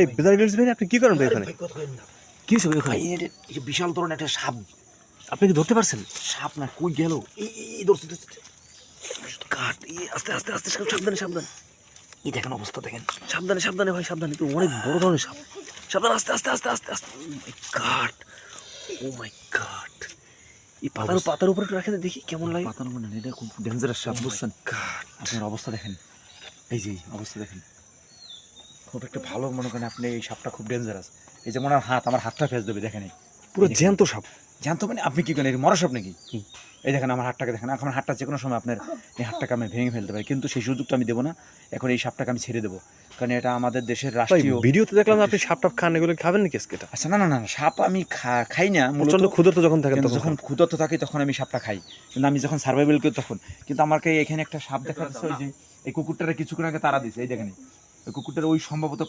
এই বেদার গিলস ভাই আপনি কি করেন ভাই এখানে? কি এই যে বিশাল ধরনের একটা সাপ। আপনি কি ধরতে পারছেন? সাপ না কই গেল? এই ধরছে ধরছে কাট এই আস্তে আস্তে আস্তে সাবধানে সাবধানে। এই দেখেন অবস্থা দেখেন। সাবধানে সাবধানে ভাই সাবধানে। তো অনেক বড় ধরনের সাপ। সাবধানে আস্তে আস্তে আস্তে আস্তে আস্তে। কাট ও মাই গড এই পাতার পাতার উপরে একটু রাখে দে, দেখি কেমন লাগে। পাতানো মানে এটা খুব ডেঞ্জারাস সাপ বুঝছেন? God. আপনার অবস্থা দেখেন। এই যে অবস্থা দেখেন। খুব একটা ভালো মনে করেন আপনি এই সাপটা খুব ডেঞ্জারাস এই যে মনে হয় হাত আমার হাতটা ফেস দেবে দেখেন পুরো জ্যান্ত সাপ। জানতো মানে আপনি কি করেন এর মরা সাপ নাকি? এই দেখেন আমার হাতটাকে দেখেন এখন হাতটা যে কোনো সময় আপনার এই হাতটাকে আমি ভেঙে ফেলতে পারি কিন্তু সেই সুযোগটা আমি দেবো না। এখন এই সাপটাকে আমি ছেড়ে দেবো। কারণ এটা আমাদের দেশের রাষ্ট্রীয় ভিডিওতে দেখলাম আপনি সাপ টাপ খান এগুলো খাবেন নাকি আজকে আচ্ছা না না না সাপ আমি খাই না মূলত প্রচণ্ড ক্ষুধার্ত যখন কিন্তু যখন ক্ষুধার্ত থাকি তখন আমি সাপটা খাই। কিন্তু আমি যখন সার্ভাইভাল করি তখন। কিন্তু আমাকে এখানে একটা সাপ দেখা যাচ্ছে ওই যে এই কুকুরটারে কিছুক্ষণ আগে তারা দিছে এই দেখেন কুকুরটার ওই সম্ভবত